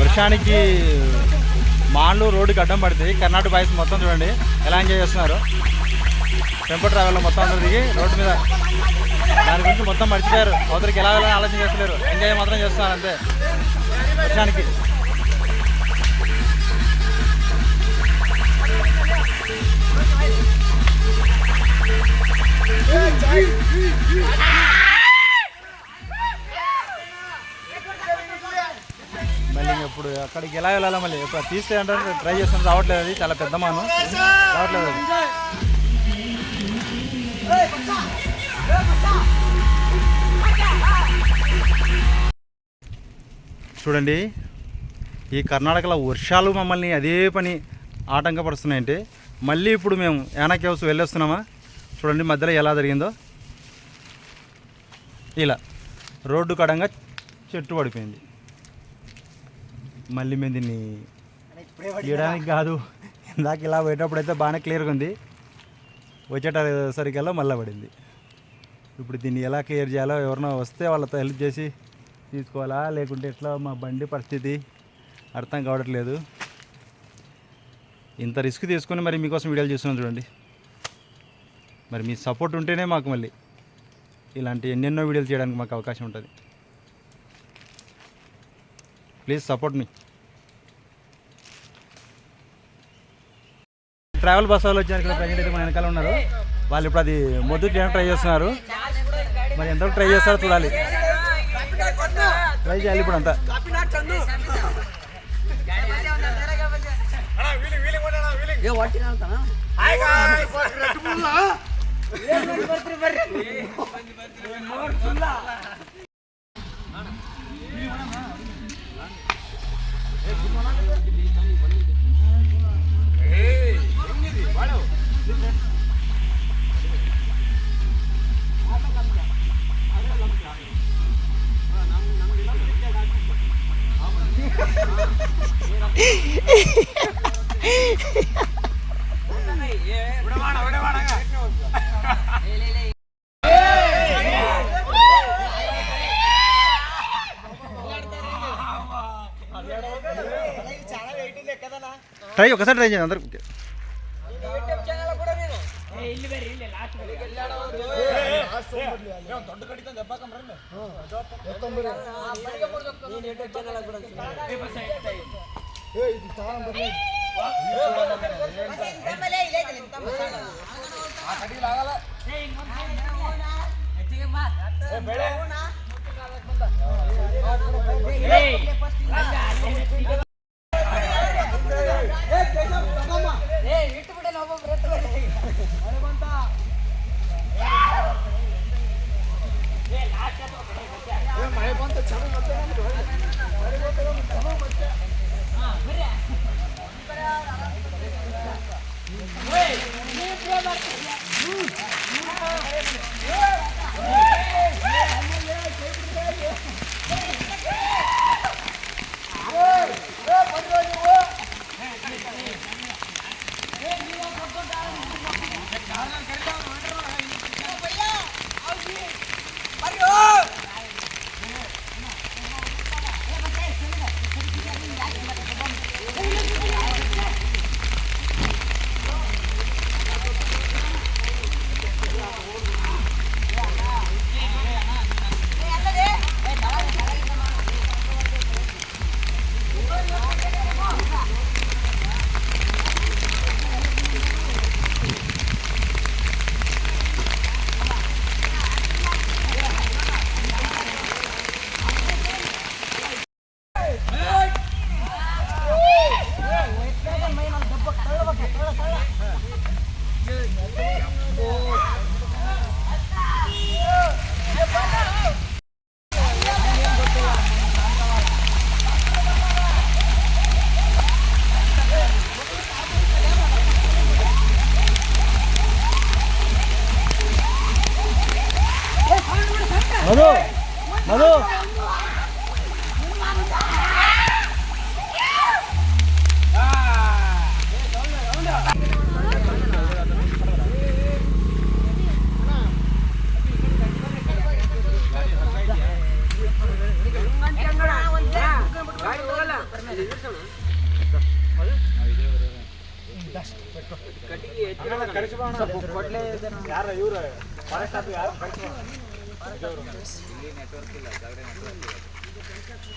వర్షానికి మాన్లు రోడ్డుకి అడ్డం పడుతుంది కర్ణాటక బాయ్స్ మొత్తం చూడండి ఎలా ఎంజాయ్ చేస్తున్నారు. టెంపో ట్రావెల్లో మొత్తం అందరూ దిగి రోడ్డు మీద దాని గురించి మొత్తం మర్చిపోయారు. అవతలికి ఎలా వెళ్ళాలని ఆలోచన చేస్తలేరు. ఎంజాయ్ మాత్రం చేస్తున్నారు అంతే. వర్షానికి ఎలా వెళ్ళాలి మళ్ళీ. ఇప్పుడు తీస్తే అంటే ట్రై చేస్తాను రావట్లేదు అది. చాలా పెద్ద మాను. రావట్లేదు అది. చూడండి ఈ కర్ణాటకలో వర్షాలు మమ్మల్ని అదే పని ఆటంకపరుస్తున్నాయంటే మళ్ళీ ఇప్పుడు మేము యానక్ హౌస్ వెళ్ళొస్తున్నామా? చూడండి మధ్యలో ఎలా జరిగిందో. ఇలా రోడ్డు కడంగా చెట్టు పడిపోయింది. మళ్ళీ మేము దీన్ని తీయడానికి కాదు. ఇందాక ఇలా పోయేటప్పుడు అయితే బాగానే క్లియర్గా ఉంది. వచ్చేటసరికల్లా మళ్ళీ పడింది. ఇప్పుడు దీన్ని ఎలా క్లియర్ చేయాలో ఎవరైనా వస్తే వాళ్ళతో హెల్ప్ చేసి తీసుకోవాలా? లేకుంటే ఎట్లా? మా బండి పరిస్థితి అర్థం కావట్లేదు. ఇంత రిస్క్ తీసుకొని మరి మీకోసం వీడియోలు చేస్తున్నాం చూడండి. మరి మీ సపోర్ట్ ఉంటేనే మాకు మళ్ళీ ఇలాంటి ఎన్నెన్నో వీడియోలు చేయడానికి మాకు అవకాశం ఉంటుంది. Please support me. Travel bus వాళ్ళు వచ్చారు ఇక్కడ ప్రజెంట్ అయితే మన వెనకాల ఉన్నారు. వాళ్ళు ఇప్పుడు అది మొదటి చేయడానికి ట్రై చేస్తున్నారు. మరి ఎంతవరకు ట్రై చేస్తారో చూడాలి. ట్రై చేయాలి ఇప్పుడు అంతా. ట్రై ఒకసారి ట్రై చేయండి అందరు చెప్పాకమ్రీ ಮಳೆ ಬಂತ ಚಂದ ಮತ್ತೆ ಮಳೆ ಬಂತ ಚಂದ ಮತ್ತೆ. Hey! Manu! Manu!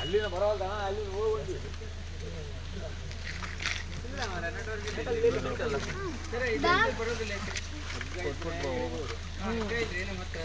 ಅಲ್ಲಿನ ಬರೋದ ಅಲ್ಲಿ ಹೋಗಿ ಮತ್ತೆ